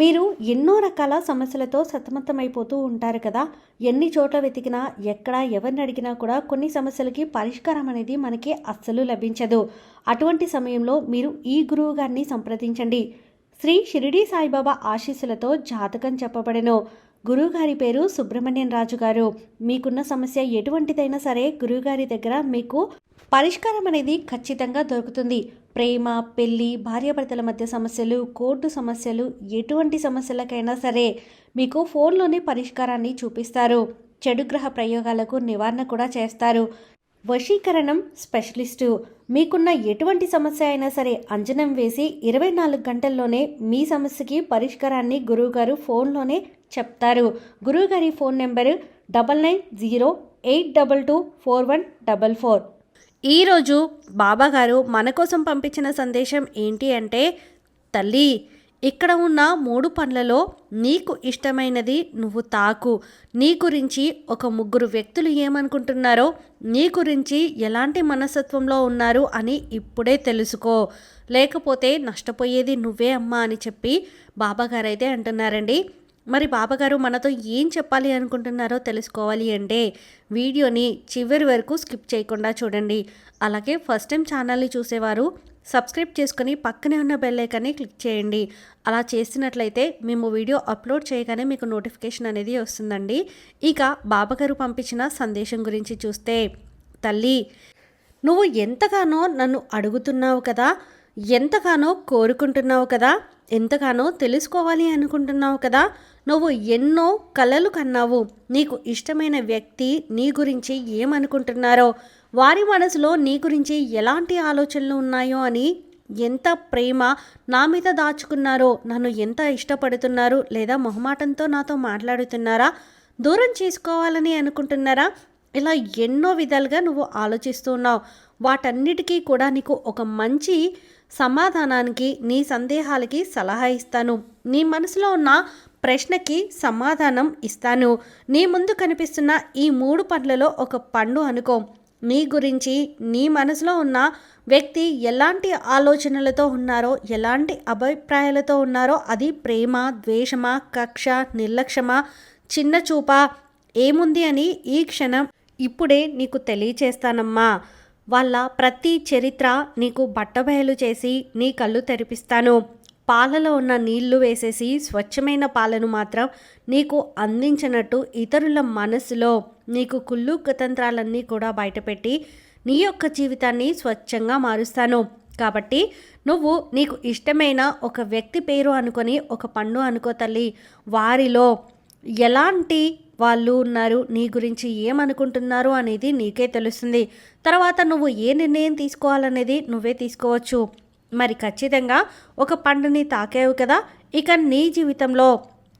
మీరు ఎన్నో రకాల సమస్యలతో సతమతమైపోతూ ఉంటారు కదా. ఎన్ని చోట్ల వెతికినా ఎక్కడ ఎవరిని అడిగినా కూడా కొన్ని సమస్యలకి పరిష్కారం అనేది మనకి అస్సలు లభించదు. అటువంటి సమయంలో మీరు ఈ గురువు గారిని సంప్రదించండి. శ్రీ షిరిడి సాయిబాబా ఆశీస్సులతో జాతకం చెప్పబడెను. గురువుగారి పేరు సుబ్రహ్మణ్యం రాజు గారు. మీకున్న సమస్య ఎటువంటిదైనా సరే గురువుగారి దగ్గర మీకు పరిష్కారం అనేది ఖచ్చితంగా దొరుకుతుంది. ప్రేమ పెళ్ళి భార్యాభర్తల మధ్య సమస్యలు కోర్టు సమస్యలు ఎటువంటి సమస్యలకైనా సరే మీకు ఫోన్లోనే పరిష్కారాన్ని చూపిస్తారు. చెడు గ్రహ ప్రయోగాలకు నివారణ కూడా చేస్తారు. వశీకరణం స్పెషలిస్టు. మీకున్న ఎటువంటి సమస్య అయినా సరే అంజనం వేసి ఇరవై నాలుగు గంటల్లోనే మీ సమస్యకి పరిష్కారాన్ని గురువుగారు ఫోన్లోనే చెప్తారు. గురువుగారి phone number double nine zero eight double two four one double four. ఈరోజు బాబాగారు మన కోసం పంపించిన సందేశం ఏంటి అంటే తల్లి ఇక్కడ ఉన్న మూడు పండ్లలో నీకు ఇష్టమైనది నువ్వు తాకు. నీ గురించి ఒక ముగ్గురు వ్యక్తులు ఏమనుకుంటున్నారో నీ గురించి ఎలాంటి మనస్తత్వంలో ఉన్నారు అని ఇప్పుడే తెలుసుకో. లేకపోతే నష్టపోయేది నువ్వే అమ్మా అని చెప్పి బాబాగారు అయితే అంటున్నారండి. మరి బాబాగారు మనతో ఏం చెప్పాలి అనుకుంటున్నారో తెలుసుకోవాలి అంటే వీడియోని చివరి వరకు స్కిప్ చేయకుండా చూడండి. అలాగే ఫస్ట్ టైం ఛానల్ని చూసేవారు సబ్స్క్రైబ్ చేసుకుని పక్కనే ఉన్న బెల్ ఐకాన్ని క్లిక్ చేయండి. అలా చేసినట్లయితే మేము వీడియో అప్లోడ్ చేయగానే మీకు నోటిఫికేషన్ అనేది వస్తుందండి. ఇక బాబాగారు పంపించిన సందేశం గురించి చూస్తే తల్లి నువ్వు ఎంతగానో నన్ను అడుగుతున్నావు కదా ఎంతగానో కోరుకుంటున్నావు కదా ఎంతగానో తెలుసుకోవాలి అనుకుంటున్నావు కదా నువ్వు ఎన్నో కలలు కన్నావు. నీకు ఇష్టమైన వ్యక్తి నీ గురించి ఏమనుకుంటున్నారో వారి మనసులో నీ గురించి ఎలాంటి ఆలోచనలు ఉన్నాయో అని ఎంత ప్రేమ నా మీద దాచుకున్నారో నన్ను ఎంత ఇష్టపడుతున్నారు లేదా మొహమాటంతో నాతో మాట్లాడుతున్నారా దూరం చేసుకోవాలని అనుకుంటున్నారా? ఇలా ఎన్నో విధాలుగా నువ్వు ఆలోచిస్తున్నావు వాటన్నిటికీ కూడా నీకు ఒక మంచి సమాధానానికి నీ సందేహాలకి సలహా ఇస్తాను. నీ మనసులో ఉన్న ప్రశ్నకి సమాధానం ఇస్తాను. నీ ముందు కనిపిస్తున్న ఈ మూడు పండ్లలో ఒక పండు అనుకో. నీ గురించి నీ మనసులో ఉన్న వ్యక్తి ఎలాంటి ఆలోచనలతో ఉన్నారో ఎలాంటి అభిప్రాయాలతో ఉన్నారో అది ప్రేమ ద్వేషమా కక్ష నిర్లక్ష్యమా చిన్న చూపా ఏముంది అని ఈ క్షణం ఇప్పుడే నీకు తెలియచేస్తానమ్మా. వాళ్ళ ప్రతి చరిత్ర నీకు బట్టబయలు చేసి నీ కళ్ళు తెరిపిస్తాను. పాలలో ఉన్న నీళ్ళు వేసేసి స్వచ్ఛమైన పాలను మాత్రం నీకు అందించినట్టు ఇతరుల మనసులో నీకు కుళ్ళు కుతంత్రాలన్నీ కూడా బయటపెట్టి నీ యొక్క జీవితాన్ని స్వచ్ఛంగా మారుస్తాను. కాబట్టి నువ్వు నీకు ఇష్టమైన ఒక వ్యక్తి పేరు అనుకొని ఒక పండు అనుకో తల్లి. వారిలో ఎలాంటి వాళ్ళు ఉన్నారు నీ గురించి ఏమనుకుంటున్నారు అనేది నీకే తెలుస్తుంది. తర్వాత నువ్వు ఏ నిర్ణయం తీసుకోవాలనేది నువ్వే తీసుకోవచ్చు. మరి ఖచ్చితంగా ఒక పండుని తాకావు కదా ఇక నీ జీవితంలో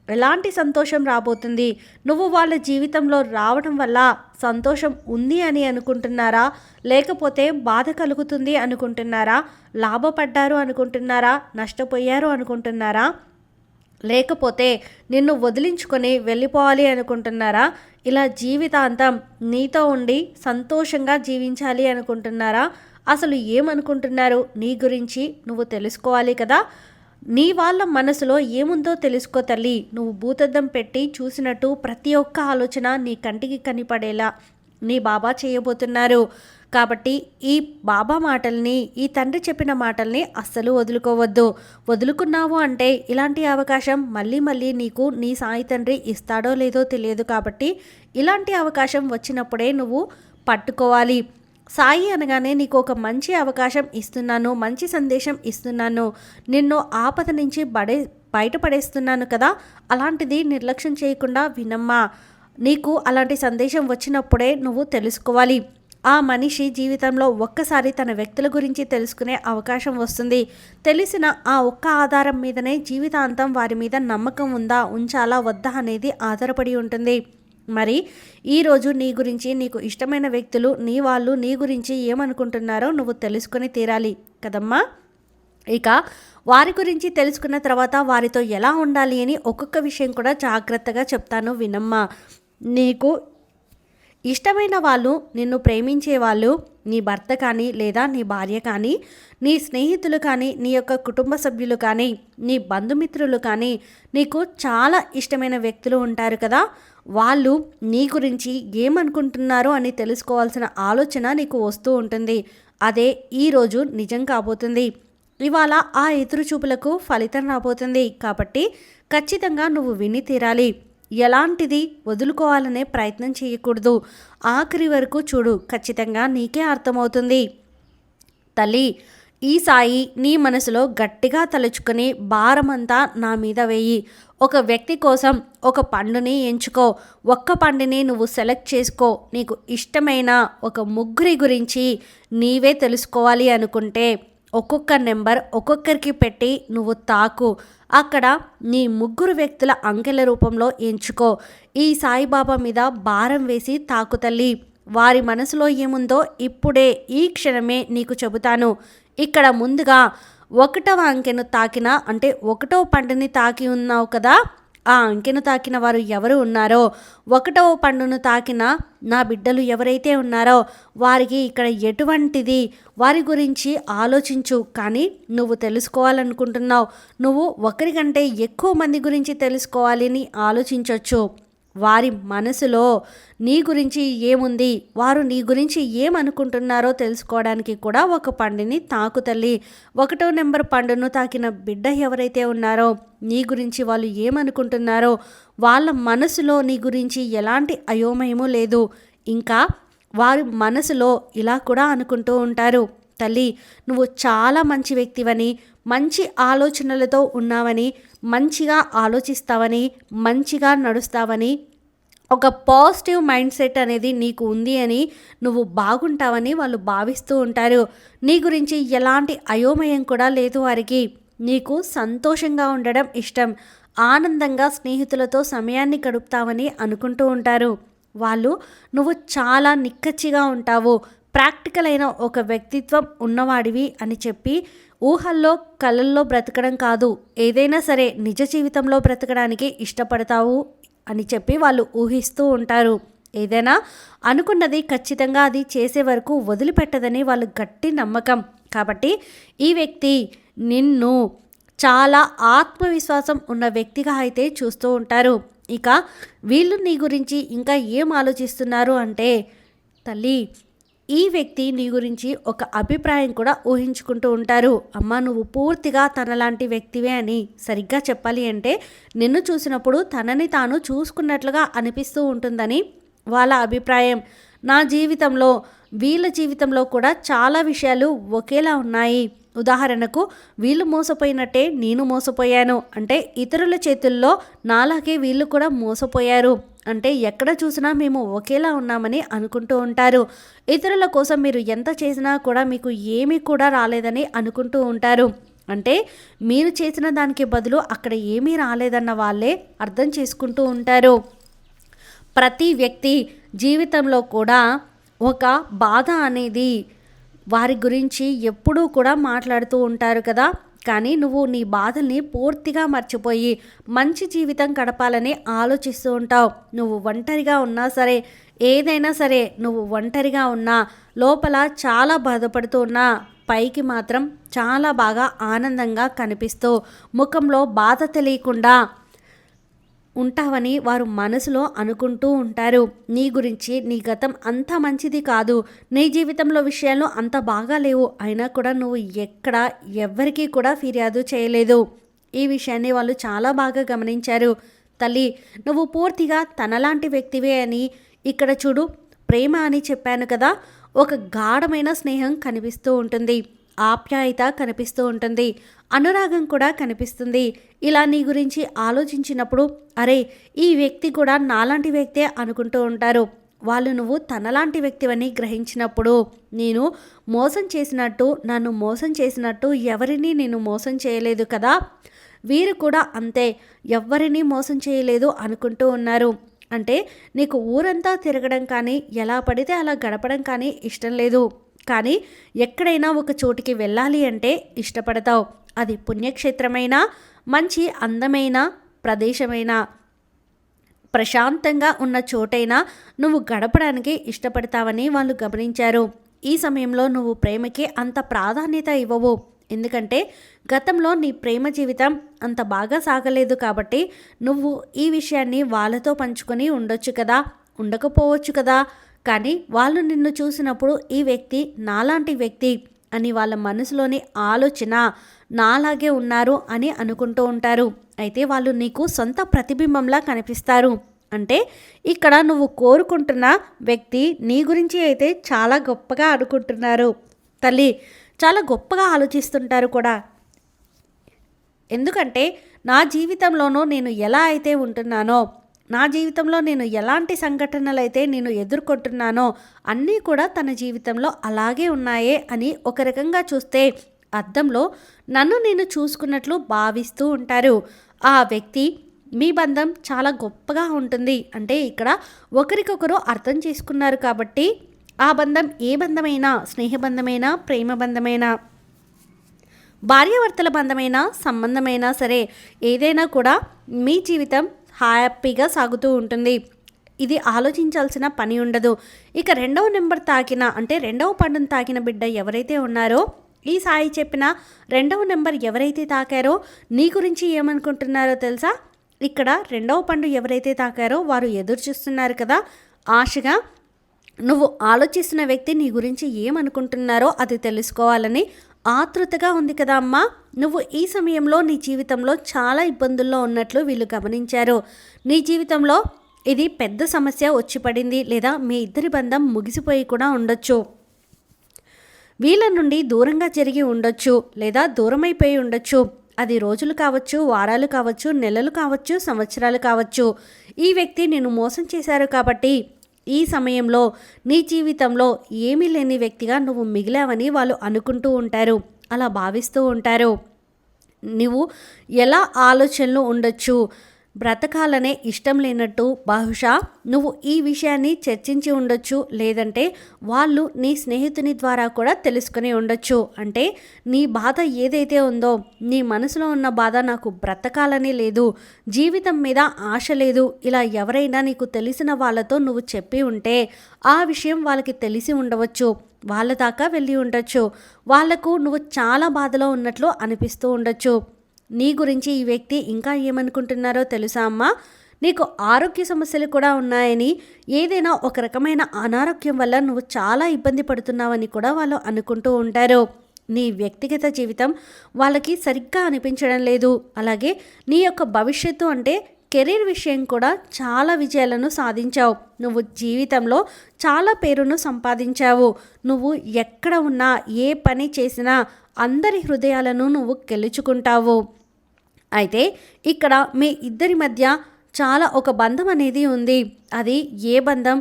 ఎలాంటి సంతోషం రాబోతుంది? నువ్వు వాళ్ళ జీవితంలో రావడం వల్ల సంతోషం ఉంది అని అనుకుంటున్నారా? లేకపోతే బాధ కలుగుతుంది అనుకుంటున్నారా? లాభపడ్డారు అనుకుంటున్నారా? నష్టపోయారు అనుకుంటున్నారా? లేకపోతే నిన్ను వదిలించుకొని వెళ్ళిపోవాలి అనుకుంటున్నారా? ఇలా జీవితాంతం నీతో ఉండి సంతోషంగా జీవించాలి అనుకుంటున్నారా? అసలు ఏమనుకుంటున్నారు? నీ గురించి నువ్వు తెలుసుకోవాలి కదా? నీ వాళ్ళ మనసులో ఏముందో తెలుసుకో తల్లి. నువ్వు భూతద్దం పెట్టి చూసినట్టు ప్రతి ఒక్క ఆలోచన నీ కంటికి కనిపడేలా నీ బాబా చేయబోతున్నారు. కాబట్టి ఈ బాబా మాటల్ని ఈ తండ్రి చెప్పిన మాటల్ని అస్సలు వదులుకోవద్దు. వదులుకున్నావు అంటే ఇలాంటి అవకాశం మళ్ళీ మళ్ళీ నీకు నీ సాయి తండ్రి ఇస్తాడో లేదో తెలియదు కాబట్టి ఇలాంటి అవకాశం వచ్చినప్పుడే నువ్వు పట్టుకోవాలి. సాయి అనగానే నీకు ఒక మంచి అవకాశం ఇస్తున్నాను మంచి సందేశం ఇస్తున్నాను. నిన్ను ఆపద నుంచి బడే బయటపడేస్తున్నాను కదా అలాంటిది నిర్లక్ష్యం చేయకుండా వినమ్మా. నీకు అలాంటి సందేశం వచ్చినప్పుడే నువ్వు తెలుసుకోవాలి. ఆ మనిషి జీవితంలో ఒక్కసారి తన వ్యక్తుల గురించి తెలుసుకునే అవకాశం వస్తుంది. తెలిసిన ఆ ఒక్క ఆధారం మీదనే జీవితాంతం వారి మీద నమ్మకం ఉందా ఉంచాలా వద్దా అనేది ఆధారపడి ఉంటుంది. మరి ఈరోజు నీ గురించి నీకు ఇష్టమైన వ్యక్తులు నీ వాళ్ళు నీ గురించి ఏమనుకుంటున్నారో నువ్వు తెలుసుకొని తీరాలి కదమ్మా. ఇక వారి గురించి తెలుసుకున్న తర్వాత వారితో ఎలా ఉండాలి అని ఒక్కొక్క విషయం కూడా జాగ్రత్తగా చెప్తాను వినమ్మా. నీకు ఇష్టమైన వాళ్ళు నిన్ను ప్రేమించే వాళ్ళు నీ భర్త కానీ లేదా నీ భార్య కానీ నీ స్నేహితులు కానీ నీ యొక్క కుటుంబ సభ్యులు కానీ నీ బంధుమిత్రులు కానీ నీకు చాలా ఇష్టమైన వ్యక్తులు ఉంటారు కదా. వాళ్ళు నీ గురించి ఏమనుకుంటున్నారో అని తెలుసుకోవాల్సిన ఆలోచన నీకు వస్తూ ఉంటుంది. అదే ఈరోజు నిజం కాబోతుంది. ఇవాళ ఆ ఎదురు చూపులకు ఫలితం రాబోతుంది. కాబట్టి ఖచ్చితంగా నువ్వు విని తీరాలి. ఎలాంటిది వదులుకోవాలనే ప్రయత్నం చేయకూడదు. ఆఖరి వరకు చూడు ఖచ్చితంగా నీకే అర్థమవుతుంది. తల్లి ఈ సాయి నీ మనసులో గట్టిగా తలుచుకుని భారమంతా నా మీద వేయి. ఒక వ్యక్తి కోసం ఒక పండుని ఎంచుకో. ఒక్క పండుని నువ్వు సెలెక్ట్ చేసుకో. నీకు ఇష్టమైన ఒక ముగ్గురి గురించి నీవే తెలుసుకోవాలి అనుకుంటే ఒక్కొక్క నెంబర్ ఒక్కొక్కరికి పెట్టి నువ్వు తాకు. అక్కడ నీ ముగ్గురు వ్యక్తుల అంకెల రూపంలో ఎంచుకో. ఈ సాయిబాబా మీద భారం వేసి తాకు తల్లి. వారి మనసులో ఏముందో ఇప్పుడే ఈ క్షణమే నీకు చెబుతాను. ఇక్కడ ముందుగా ఒకటవ అంకెను తాకిన అంటే ఒకటవ పంటని తాకి ఉన్నావు కదా? ఆ అంకెను తాకిన వారు ఎవరు ఉన్నారో ఒకటవ పండును తాకిన నా బిడ్డలు ఎవరైతే ఉన్నారో వారికి ఇక్కడ ఎటువంటిది? వారి గురించి ఆలోచించు కానీ నువ్వు తెలుసుకోవాలనుకుంటున్నావు. నువ్వు ఒకరికంటే ఎక్కువ మంది గురించి తెలుసుకోవాలని ఆలోచించవచ్చు వారి మనసులో నీ గురించి ఏముంది? వారు నీ గురించి ఏమనుకుంటున్నారో తెలుసుకోవడానికి కూడా ఒక పండుని తాకు తల్లి. ఒకటో నెంబర్ పండును తాకిన బిడ్డ ఎవరైతే ఉన్నారో నీ గురించి వాళ్ళు ఏమనుకుంటున్నారో వాళ్ళ మనసులో నీ గురించి ఎలాంటి అయోమయము లేదు. ఇంకా వారి మనసులో ఇలా కూడా అనుకుంటూ ఉంటారు. తల్లి నువ్వు చాలా మంచి వ్యక్తివని మంచి ఆలోచనలతో ఉన్నావని మంచిగా ఆలోచిస్తావని మంచిగా నడుస్తావని ఒక పాజిటివ్ మైండ్ సెట్ అనేది నీకు ఉంది అని నువ్వు బాగుంటావని వాళ్ళు భావిస్తూ ఉంటారు. నీ గురించి ఎలాంటి అయోమయం కూడా లేదు వారికి. నీకు సంతోషంగా ఉండడం ఇష్టం. ఆనందంగా స్నేహితులతో సమయాన్ని గడుపుతావని అనుకుంటూ ఉంటారు. వాళ్ళు నువ్వు చాలా నిక్కచ్చిగా ఉంటావు. ప్రాక్టికల్ అయిన ఒక వ్యక్తిత్వం ఉన్నవాడివి అని చెప్పి ఊహల్లో కళల్లో బ్రతకడం కాదు. ఏదైనా సరే నిజ జీవితంలో బ్రతకడానికి ఇష్టపడతావు. అని చెప్పి వాళ్ళు ఊహిస్తూ ఉంటారు. ఏదైనా అనుకున్నది ఖచ్చితంగా అది చేసే వరకు వదిలిపెట్టదని వాళ్ళు గట్టి నమ్మకం. కాబట్టి ఈ వ్యక్తి నిన్ను చాలా ఆత్మవిశ్వాసం ఉన్న వ్యక్తిగా అయితే చూస్తూ ఉంటారు. ఇక వీళ్ళు నీ గురించి ఇంకా ఏం ఆలోచిస్తున్నారు అంటే తల్లి ఈ వ్యక్తి నీ గురించి ఒక అభిప్రాయం కూడా ఊహించుకుంటూ ఉంటారు. అమ్మ నువ్వు పూర్తిగా తనలాంటి వ్యక్తివే అని సరిగ్గా చెప్పాలి అంటే నిన్ను చూసినప్పుడు తనని తాను చూసుకున్నట్లుగా అనిపిస్తూ ఉంటుందని వాళ్ళ అభిప్రాయం. నా జీవితంలో వీళ్ళ జీవితంలో కూడా చాలా విషయాలు ఒకేలా ఉన్నాయి. ఉదాహరణకు వీళ్ళు మోసపోయినట్టే నేను మోసపోయాను. అంటే ఇతరుల చేతుల్లో నాలాగే వీళ్ళు కూడా మోసపోయారు. అంటే ఎక్కడ చూసినా మేము ఒకేలా ఉన్నామని అనుకుంటూ ఉంటారు. ఇతరుల కోసం మీరు ఎంత చేసినా కూడా మీకు ఏమీ కూడా రాలేదని అనుకుంటూ ఉంటారు. అంటే మీరు చేసిన దానికి బదులు అక్కడ ఏమీ రాలేదన్న వాళ్ళే అర్థం చేసుకుంటూ ఉంటారు. ప్రతి వ్యక్తి జీవితంలో కూడా ఒక బాధ అనేది వారి గురించి ఎప్పుడూ కూడా మాట్లాడుతూ ఉంటారు కదా. కానీ నువ్వు నీ బాధల్ని పూర్తిగా మర్చిపోయి మంచి జీవితం గడపాలని ఆలోచిస్తూ ఉంటావు. నువ్వు ఒంటరిగా ఉన్నా సరే ఏదైనా సరే నువ్వు ఒంటరిగా ఉన్నా లోపల చాలా బాధపడుతూ ఉన్నా పైకి మాత్రం చాలా బాగా ఆనందంగా కనిపిస్తూ ముఖంలో బాధ తెలియకుండా ఉంటావని వారు మనసులో అనుకుంటూ ఉంటారు. నీ గురించి నీ గతం అంత మంచిది కాదు. నీ జీవితంలో విషయాలు అంత బాగా లేవు. అయినా కూడా నువ్వు ఎక్కడ ఎవ్వరికీ కూడా ఫిర్యాదు చేయలేదు. ఈ విషయాన్ని వాళ్ళు చాలా బాగా గమనించారు. తల్లి నువ్వు పూర్తిగా తనలాంటి వ్యక్తివే అని ఇక్కడ చూడు. ప్రేమ అని చెప్పాను కదా. ఒక గాఢమైన స్నేహం కనిపిస్తూ ఉంటుంది. ఆప్యాయత కనిపిస్తూ ఉంటుంది. అనురాగం కూడా కనిపిస్తుంది. ఇలా నీ గురించి ఆలోచించినప్పుడు అరే ఈ వ్యక్తి కూడా నాలాంటి వ్యక్తే అనుకుంటూ ఉంటారు. వాళ్ళు నువ్వు తనలాంటి వ్యక్తివని గ్రహించినప్పుడు నేను మోసం చేసినట్టు నన్ను మోసం చేసినట్టు ఎవరిని నేను మోసం చేయలేదు కదా? వీరు కూడా అంతే. ఎవరిని మోసం చేయలేదు అనుకుంటూ ఉన్నారు. అంటే నీకు ఊరంతా తిరగడం కానీ ఎలా పడితే అలా గడపడం కానీ ఇష్టం లేదు. కానీ ఎక్కడైనా ఒక చోటికి వెళ్ళాలి అంటే ఇష్టపడతావు. అది పుణ్యక్షేత్రమైనా మంచి అందమైన ప్రదేశమైనా. ప్రశాంతంగా ఉన్న చోటైనా నువ్వు గడపడానికి ఇష్టపడతావని వాళ్ళు గమనించారు. ఈ సమయంలో నువ్వు ప్రేమకి అంత ప్రాధాన్యత ఇవ్వవు. ఎందుకంటే గతంలో నీ ప్రేమ జీవితం అంత బాగా సాగలేదు కాబట్టి నువ్వు ఈ విషయాన్ని వాళ్ళతో పంచుకొని ఉండొచ్చు కదా ఉండకపోవచ్చు కదా. కానీ వాళ్ళు నిన్ను చూసినప్పుడు ఈ వ్యక్తి నాలాంటి వ్యక్తి అని వాళ్ళ మనసులోని ఆలోచన నాలాగే ఉన్నారు అని అనుకుంటూ ఉంటారు. అయితే వాళ్ళు నీకు సొంత ప్రతిబింబంలా కనిపిస్తారు. అంటే ఇక్కడ నువ్వు కోరుకుంటున్న వ్యక్తి నీ గురించి అయితే చాలా గొప్పగా అనుకుంటున్నారు. తల్లి చాలా గొప్పగా ఆలోచిస్తుంటారు కూడా. ఎందుకంటే నా జీవితంలోనూ నేను ఎలా అయితే ఉంటున్నానో నా జీవితంలో నేను ఎలాంటి సంఘటనలు అయితే నేను ఎదుర్కొంటున్నానో అన్నీ కూడా తన జీవితంలో అలాగే ఉన్నాయే అని ఒక రకంగా చూస్తే అద్దంలో నన్ను నేను చూసుకున్నట్లు భావిస్తూ ఉంటారు. ఆ వ్యక్తి మీ బంధం చాలా గొప్పగా ఉంటుంది. అంటే ఇక్కడ ఒకరికొకరు అర్థం చేసుకున్నారు కాబట్టి ఆ బంధం ఏ బంధమైనా స్నేహబంధమైనా ప్రేమ బంధమైనా భార్యాభర్తల బంధమైనా సంబంధమైనా సరే ఏదైనా కూడా మీ జీవితం హ్యాపీగా సాగుతూ ఉంటుంది. ఇది ఆలోచించాల్సిన పని ఉండదు. ఇక రెండవ నెంబర్ తాకిన అంటే రెండవ పండును తాకిన బిడ్డ ఎవరైతే ఉన్నారో ఈ సాయి చెప్పిన రెండవ నెంబర్ ఎవరైతే తాకారో నీ గురించి ఏమనుకుంటున్నారో తెలుసా? ఇక్కడ రెండవ పండు ఎవరైతే తాకారో వారు ఎదురు చూస్తున్నారు కదా? ఆశగా నువ్వు ఆలోచిస్తున్న వ్యక్తి నీ గురించి ఏమనుకుంటున్నారో అది తెలుసుకోవాలని ఆతృతగా ఉంది కదా అమ్మా. నువ్వు ఈ సమయంలో నీ జీవితంలో చాలా ఇబ్బందుల్లో ఉన్నట్లు వీళ్ళు గమనించారు. నీ జీవితంలో ఇది పెద్ద సమస్య వచ్చి పడింది లేదా మీ ఇద్దరి బంధం ముగిసిపోయి కూడా ఉండొచ్చు. వీళ్ళ నుండి దూరంగా జరిగి ఉండొచ్చు లేదా దూరమైపోయి ఉండొచ్చు. అది రోజులు కావచ్చు వారాలు కావచ్చు నెలలు కావచ్చు సంవత్సరాలు కావచ్చు. ఈ వ్యక్తి నేను మోసం చేశారు కాబట్టి ఈ సమయంలో నీ జీవితంలో ఏమీ లేని వ్యక్తిగా నువ్వు మిగిలావని వాళ్ళు అనుకుంటూ ఉంటారు. అలా భావిస్తూ ఉంటారు. నువ్వు ఎలా ఆలోచనలు ఉండొచ్చు? బ్రతకాలనే ఇష్టం లేనట్టు బహుశా నువ్వు ఈ విషయాన్ని చర్చించి ఉండొచ్చు లేదంటే వాళ్ళు నీ స్నేహితుని ద్వారా కూడా తెలుసుకుని ఉండొచ్చు. అంటే నీ బాధ ఏదైతే ఉందో నీ మనసులో ఉన్న బాధ నాకు బ్రతకాలని లేదు జీవితం మీద ఆశ లేదు ఇలా ఎవరైనా నీకు తెలిసిన వాళ్ళతో నువ్వు చెప్పి ఉంటే ఆ విషయం వాళ్ళకి తెలిసి ఉండవచ్చు వాళ్ళ దాకా వెళ్ళి ఉండొచ్చు వాళ్ళకు నువ్వు చాలా బాధలో ఉన్నట్లు అనిపిస్తూ ఉండొచ్చు. నీ గురించి ఈ వ్యక్తి ఇంకా ఏమనుకుంటున్నారో తెలుసా అమ్మా? నీకు ఆరోగ్య సమస్యలు కూడా ఉన్నాయని ఏదైనా ఒక రకమైన అనారోగ్యం వల్ల నువ్వు చాలా ఇబ్బంది పడుతున్నావని కూడా వాళ్ళు అనుకుంటూ ఉంటారు. నీ వ్యక్తిగత జీవితం వాళ్ళకి సరిగ్గా అనిపించడం లేదు. అలాగే నీ యొక్క భవిష్యత్తు అంటే కెరీర్ విషయం కూడా చాలా విజయాలను సాధించావు. నువ్వు జీవితంలో చాలా పేరును సంపాదించావు. నువ్వు ఎక్కడ ఉన్నా ఏ పని చేసినా అందరి హృదయాలను నువ్వు గెలుచుకుంటావు. అయితే ఇక్కడ మీ ఇద్దరి మధ్య చాలా ఒక బంధం అనేది ఉంది. అది ఏ బంధం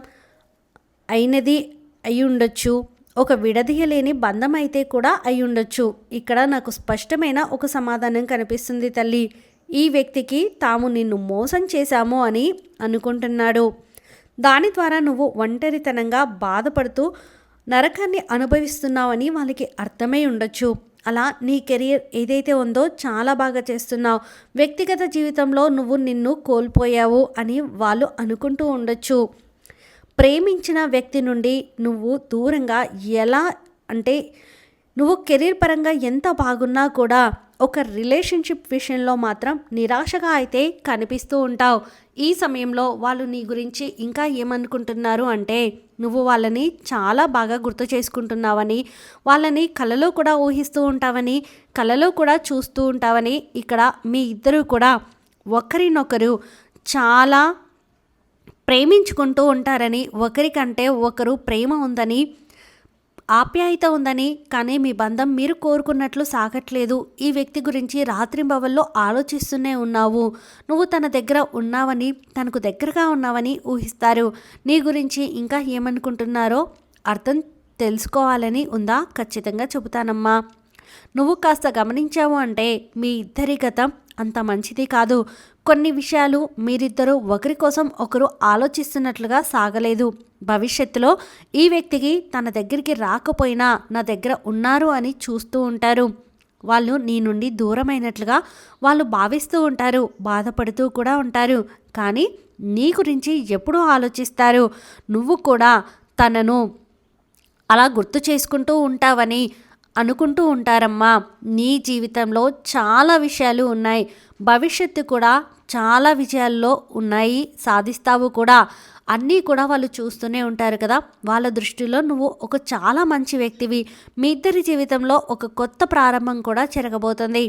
అయినది అయి ఉండొచ్చు. ఒక విడదీయలేని బంధం అయితే కూడా అయి ఉండొచ్చు. ఇక్కడ నాకు స్పష్టమైన ఒక సమాధానం కనిపిస్తుంది తల్లి. ఈ వ్యక్తికి తాము నిన్ను మోసం చేశాము అని అనుకుంటున్నాడు. దాని ద్వారా నువ్వు ఒంటరితనంగా బాధపడుతూ నరకాన్ని అనుభవిస్తున్నావని వాళ్ళకి అర్థమై ఉండొచ్చు. అలా నీ కెరియర్ ఏదైతే ఉందో చాలా బాగా చేస్తున్నావు. వ్యక్తిగత జీవితంలో నువ్వు నిన్ను కోల్పోయావు అని వాళ్ళు అనుకుంటూ ఉండొచ్చు. ప్రేమించిన వ్యక్తి నుండి నువ్వు దూరంగా ఎలా అంటే నువ్వు కెరీర్ పరంగా ఎంత బాగున్నా కూడా ఒక రిలేషన్షిప్ విషయంలో మాత్రం నిరాశగా అయితే కనిపిస్తూ ఉంటావు. ఈ సమయంలో వాళ్ళు నీ గురించి ఇంకా ఏమనుకుంటున్నారు అంటే నువ్వు వాళ్ళని చాలా బాగా గుర్తు చేసుకుంటున్నావని వాళ్ళని కలలో కూడా ఊహిస్తూ ఉంటావని కలలో కూడా చూస్తూ ఉంటావని ఇక్కడ మీ ఇద్దరు కూడా ఒకరినొకరు చాలా ప్రేమించుకుంటూ ఉంటారని ఒకరికంటే ఒకరు ప్రేమ ఉందని ఆప్యాయత ఉందని కానీ మీ బంధం మీరు కోరుకున్నట్లు సాగట్లేదు. ఈ వ్యక్తి గురించి రాత్రింబవల్లో ఆలోచిస్తూనే ఉన్నావు. నువ్వు తన దగ్గర ఉన్నావని తనకు దగ్గరగా ఉన్నావని ఊహిస్తారు. నీ గురించి ఇంకా ఏమనుకుంటున్నారో అర్థం తెలుసుకోవాలని ఉందా? ఖచ్చితంగా చెబుతానమ్మా. నువ్వు కాస్త గమనించావు అంటే మీ ఇద్దరి గతం అంత మంచిది కాదు. కొన్ని విషయాలు మీరిద్దరూ ఒకరి కోసం ఒకరు ఆలోచిస్తున్నట్లుగా సాగలేదు. భవిష్యత్తులో ఈ వ్యక్తికి తన దగ్గరికి రాకపోయినా నా దగ్గర ఉన్నారు అని చూస్తూ ఉంటారు. వాళ్ళు నీ నుండి దూరమైనట్లుగా వాళ్ళు భావిస్తూ ఉంటారు బాధపడుతూ కూడా ఉంటారు. కానీ నీ గురించి ఎప్పుడూ ఆలోచిస్తారు. నువ్వు కూడా తనను అలా గుర్తు చేసుకుంటూ ఉంటావని అనుకుంటూ ఉంటారమ్మా. నీ జీవితంలో చాలా విషయాలు ఉన్నాయి. భవిష్యత్తు కూడా చాలా విజయాల్లో ఉన్నాయి. సాధిస్తావు కూడా. అన్నీ కూడా వాళ్ళు చూస్తూనే ఉంటారు కదా. వాళ్ళ దృష్టిలో నువ్వు ఒక చాలా మంచి వ్యక్తివి. మీ ఇద్దరి జీవితంలో ఒక కొత్త ప్రారంభం కూడా జరగబోతుంది.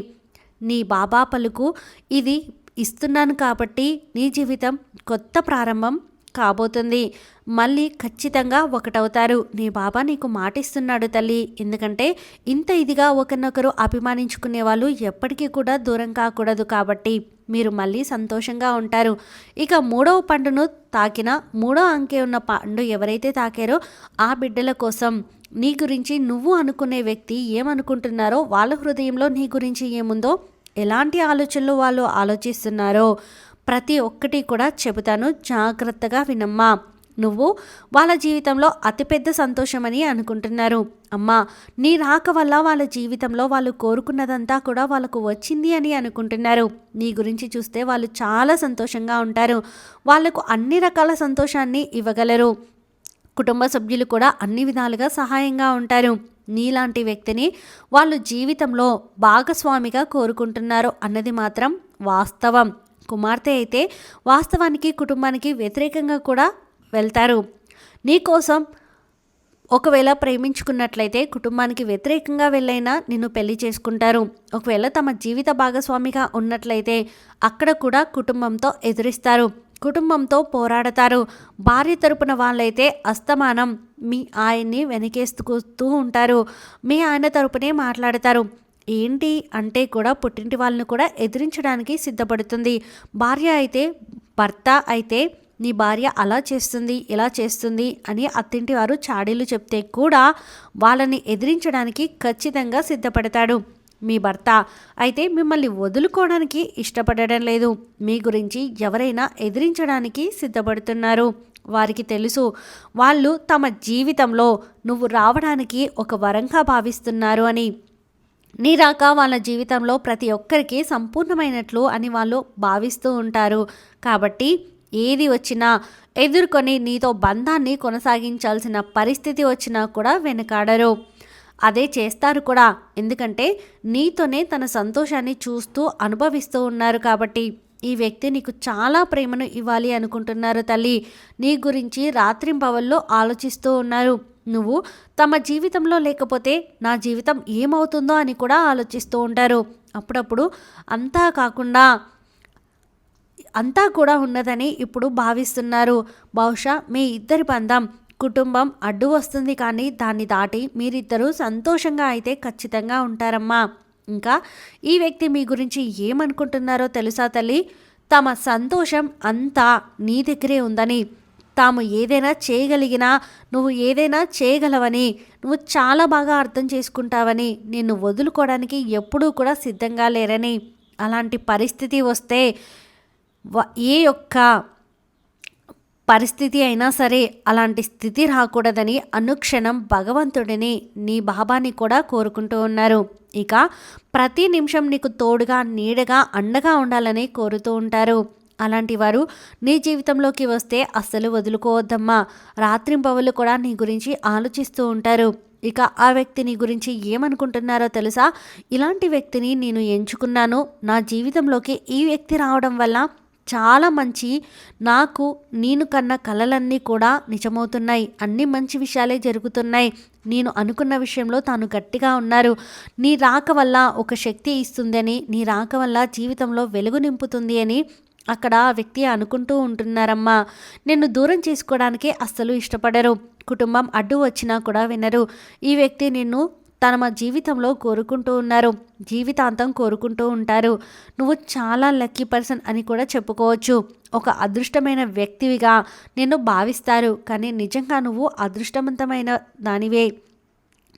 నీ బాబా పలుకు ఇది ఇస్తున్నాను కాబట్టి నీ జీవితం కొత్త ప్రారంభం కాబోతుంది. మళ్ళీ ఖచ్చితంగా ఒకటవుతారు. నీ బాబా నీకు మాటిస్తున్నాడు తల్లి. ఎందుకంటే ఇంత ఇదిగా ఒకరినొకరు అభిమానించుకునే వాళ్ళు ఎప్పటికీ కూడా దూరం కాకూడదు కాబట్టి. మీరు మళ్ళీ సంతోషంగా ఉంటారు. ఇక మూడవ పండును తాకిన మూడో అంకె ఉన్న పండు ఎవరైతే తాకారో ఆ బిడ్డల కోసం నీ గురించి నువ్వు అనుకునే వ్యక్తి ఏమనుకుంటున్నారో వాళ్ళ హృదయంలో నీ గురించి ఏముందో ఎలాంటి ఆలోచనలు వాళ్ళు ఆలోచిస్తున్నారో ప్రతి ఒక్కటి కూడా చెబుతాను. జాగ్రత్తగా వినమ్మా. నువ్వు వాళ్ళ జీవితంలో అతిపెద్ద సంతోషమని అనుకుంటున్నారు. అమ్మా నీ రాక వల్ల వాళ్ళ జీవితంలో వాళ్ళు కోరుకున్నదంతా కూడా వాళ్ళకు వచ్చింది అని అనుకుంటున్నారు. నీ గురించి చూస్తే వాళ్ళు చాలా సంతోషంగా ఉంటారు. వాళ్ళకు అన్ని రకాల సంతోషాన్ని ఇవ్వగలరు. కుటుంబ సభ్యులు కూడా అన్ని విధాలుగా సహాయంగా ఉంటారు. నీలాంటి వ్యక్తిని వాళ్ళు జీవితంలో భాగస్వామిగా కోరుకుంటున్నారు అన్నది మాత్రం వాస్తవం. కుమార్తె అయితే వాస్తవానికి కుటుంబానికి వ్యతిరేకంగా కూడా వెళ్తారు. నీకోసం ఒకవేళ ప్రేమించుకున్నట్లయితే కుటుంబానికి వ్యతిరేకంగా వెళ్ళైనా నిన్ను పెళ్ళి చేసుకుంటారు. ఒకవేళ తమ జీవిత భాగస్వామిగా ఉన్నట్లయితే అక్కడ కూడా కుటుంబంతో ఎదురిస్తారు. కుటుంబంతో పోరాడతారు. భార్య తరపున వాళ్ళైతే అస్తమానం. మీ ఆయన్ని వెనకేస్తూ ఉంటారు. మీ ఆయన తరపునే మాట్లాడతారు. ఏంటి అంటే కూడా పుట్టింటి వాళ్ళని కూడా ఎదిరించడానికి సిద్ధపడుతుంది. భార్య అయితే భర్త అయితే నీ భార్య అలా చేస్తుంది ఇలా చేస్తుంది అని అత్తింటి వారు చాడీలు చెప్తే కూడా వాళ్ళని ఎదిరించడానికి ఖచ్చితంగా సిద్ధపడతాడు. మీ భర్త అయితే మిమ్మల్ని వదులుకోవడానికి ఇష్టపడడం లేదు. మీ గురించి ఎవరైనా ఎదిరించడానికి సిద్ధపడుతున్నారు. వారికి తెలుసు వాళ్ళు తమ జీవితంలో నువ్వు రావడానికి ఒక వరంగా భావిస్తున్నారు అని. నీ రాక వాళ్ళ జీవితంలో ప్రతి ఒక్కరికి సంపూర్ణమైనట్లు అని వాళ్ళు భావిస్తూ ఉంటారు. కాబట్టి ఏది వచ్చినా ఎదుర్కొని నీతో బంధాన్ని కొనసాగించాల్సిన పరిస్థితి వచ్చినా కూడా వెనకాడరు. అదే చేస్తారు కూడా. ఎందుకంటే నీతోనే తన సంతోషాన్ని చూస్తూ అనుభవిస్తూ ఉన్నారు కాబట్టి ఈ వ్యక్తి నీకు చాలా ప్రేమను ఇవ్వాలి అనుకుంటున్నారు తల్లి. నీ గురించి రాత్రింపవల్లో ఆలోచిస్తూ ఉన్నారు. నువ్వు తమ జీవితంలో లేకపోతే నా జీవితం ఏమవుతుందో అని కూడా ఆలోచిస్తూ ఉంటారు. అప్పుడప్పుడు అంతా కాకుండా అంతా కూడా ఉన్నదని ఇప్పుడు భావిస్తున్నారు. బహుశా మీ ఇద్దరి బంధం కుటుంబం అడ్డు వస్తుంది కానీ దాన్ని దాటి మీరిద్దరూ సంతోషంగా అయితే ఖచ్చితంగా ఉంటారమ్మా. ఇంకా ఈ వ్యక్తి మీ గురించి ఏమనుకుంటున్నారో తెలుసా తల్లి? తమ సంతోషం అంతా నీ దగ్గరే ఉందని. తాము ఏదైనా చేయగలిగినా నువ్వు ఏదైనా చేయగలవని నువ్వు చాలా బాగా అర్థం చేసుకుంటావని నిన్ను వదులుకోవడానికి ఎప్పుడూ కూడా సిద్ధంగా లేరని. అలాంటి పరిస్థితి వస్తే ఏ యొక్క పరిస్థితి అయినా సరే అలాంటి స్థితి రాకూడదని అనుక్షణం భగవంతుడిని నీ బాబాని కూడా కోరుకుంటూ ఉన్నారు. ఇక ప్రతి నిమిషం నీకు తోడుగా నీడగా అండగా ఉండాలని కోరుతూ ఉంటారు. అలాంటి వారు నీ జీవితంలోకి వస్తే అస్సలు వదులుకోవద్దమ్మా. రాత్రింపవలు కూడా నీ గురించి ఆలోచిస్తూ ఉంటారు. ఇక ఆ వ్యక్తి నీ గురించి ఏమనుకుంటున్నారో తెలుసా? ఇలాంటి వ్యక్తిని నేను ఎంచుకున్నాను. నా జీవితంలోకి ఈ వ్యక్తి రావడం వల్ల చాలా మంచి నాకు నేను కన్న కలలన్నీ కూడా నిజమవుతున్నాయి. అన్ని మంచి విషయాలే జరుగుతున్నాయి. నేను అనుకున్న విషయంలో తాను గట్టిగా ఉన్నారు. నీ రాక వల్ల ఒక శక్తి ఇస్తుందని నీ రాక వల్ల జీవితంలో వెలుగు నింపుతుంది అని అక్కడ ఆ వ్యక్తి అనుకుంటూ ఉంటున్నారమ్మా. నిన్ను దూరం చేసుకోవడానికి అస్సలు ఇష్టపడరు. కుటుంబం అడ్డు వచ్చినా కూడా వినరు. ఈ వ్యక్తి నిన్ను తమ జీవితంలో కోరుకుంటూ ఉన్నారు. జీవితాంతం కోరుకుంటూ ఉంటారు. నువ్వు చాలా లక్కీ పర్సన్ అని కూడా చెప్పుకోవచ్చు. ఒక అదృష్టమైన వ్యక్తివిగా నిన్ను భావిస్తారు. కానీ నిజంగా నువ్వు అదృష్టవంతమైన దానివే.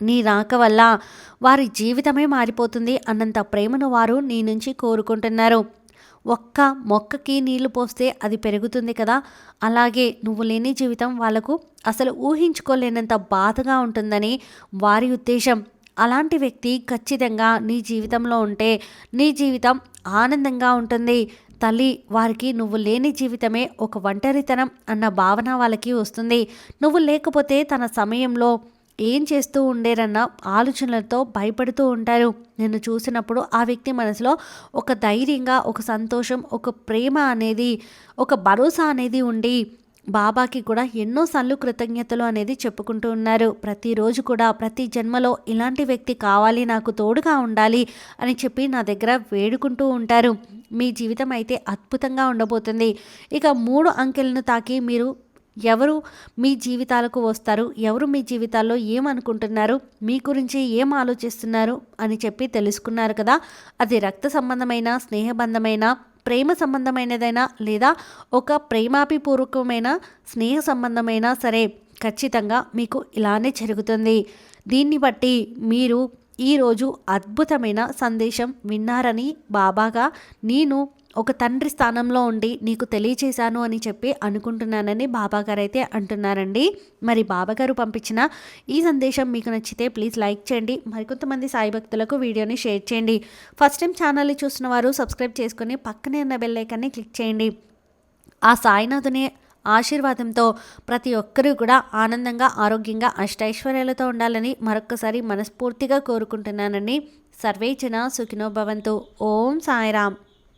నీ రాక వల్ల వారి జీవితమే మారిపోతుంది అన్నంత ప్రేమను వారు నీ నుంచి కోరుకుంటున్నారు. ఒక్క మొక్కకి నీళ్ళు పోస్తే అది పెరుగుతుంది కదా. అలాగే నువ్వు లేని జీవితం వాళ్ళకు అసలు ఊహించుకోలేనంత బాధగా ఉంటుందని వారి ఉద్దేశం. అలాంటి వ్యక్తి ఖచ్చితంగా నీ జీవితంలో ఉంటే నీ జీవితం ఆనందంగా ఉంటుంది. తల్లి వారికి నువ్వు లేని జీవితమే ఒక ఒంటరితనం అన్న భావన వాళ్ళకి వస్తుంది. నువ్వు లేకపోతే తన సమయంలో ఏం చేస్తూ ఉండేరన్న ఆలోచనలతో భయపడుతూ ఉంటారు. నిన్ను చూసినప్పుడు ఆ వ్యక్తి మనసులో ఒక ధైర్యంగా ఒక సంతోషం ఒక ప్రేమ అనేది ఒక భరోసా అనేది ఉండి బాబాకి కూడా ఎన్నోసార్లు కృతజ్ఞతలు అనేది చెప్పుకుంటూ ఉన్నారు. ప్రతిరోజు కూడా ప్రతి జన్మలో ఇలాంటి వ్యక్తి కావాలి నాకు తోడుగా ఉండాలి అని చెప్పి నా దగ్గర వేడుకుంటూ ఉంటారు. మీ జీవితం అయితే అద్భుతంగా ఉండబోతుంది. ఇక మూడు అంకెలను తాకి మీరు ఎవరు మీ జీవితాలకు వస్తారు? ఎవరు మీ జీవితాల్లో ఏమనుకుంటున్నారు? మీ గురించి ఏం ఆలోచిస్తున్నారు? అని చెప్పి తెలుసుకున్నారు కదా. అది రక్త సంబంధమైన స్నేహబంధమైన ప్రేమ సంబంధమైనదైనా లేదా ఒక ప్రేమాభిపూర్వకమైన స్నేహ సంబంధమైనా సరే ఖచ్చితంగా మీకు ఇలానే జరుగుతుంది. దీన్ని బట్టి మీరు ఈరోజు అద్భుతమైన సందేశం విన్నారని బాబాగా నేను ఒక తండ్రి స్థానంలో ఉండి నీకు తెలియచేశాను అని చెప్పి అనుకుంటున్నానని బాబాగారు అయితే అంటున్నారండి. మరి బాబాగారు పంపించిన ఈ సందేశం మీకు నచ్చితే ప్లీజ్ లైక్ చేయండి. మరికొంతమంది సాయి భక్తులకు వీడియోని షేర్ చేయండి. ఫస్ట్ టైం ఛానల్ని చూసిన వారు సబ్స్క్రైబ్ చేసుకుని పక్కనే ఉన్న బెల్లైకాన్ని క్లిక్ చేయండి. ఆ సాయినాథుని ఆశీర్వాదంతో ప్రతి ఒక్కరూ కూడా ఆనందంగా ఆరోగ్యంగా అష్టైశ్వర్యాలతో ఉండాలని మరొక్కసారి మనస్ఫూర్తిగా కోరుకుంటున్నానని సర్వేచన సుఖినోభవంతు ఓం సాయిరామ్.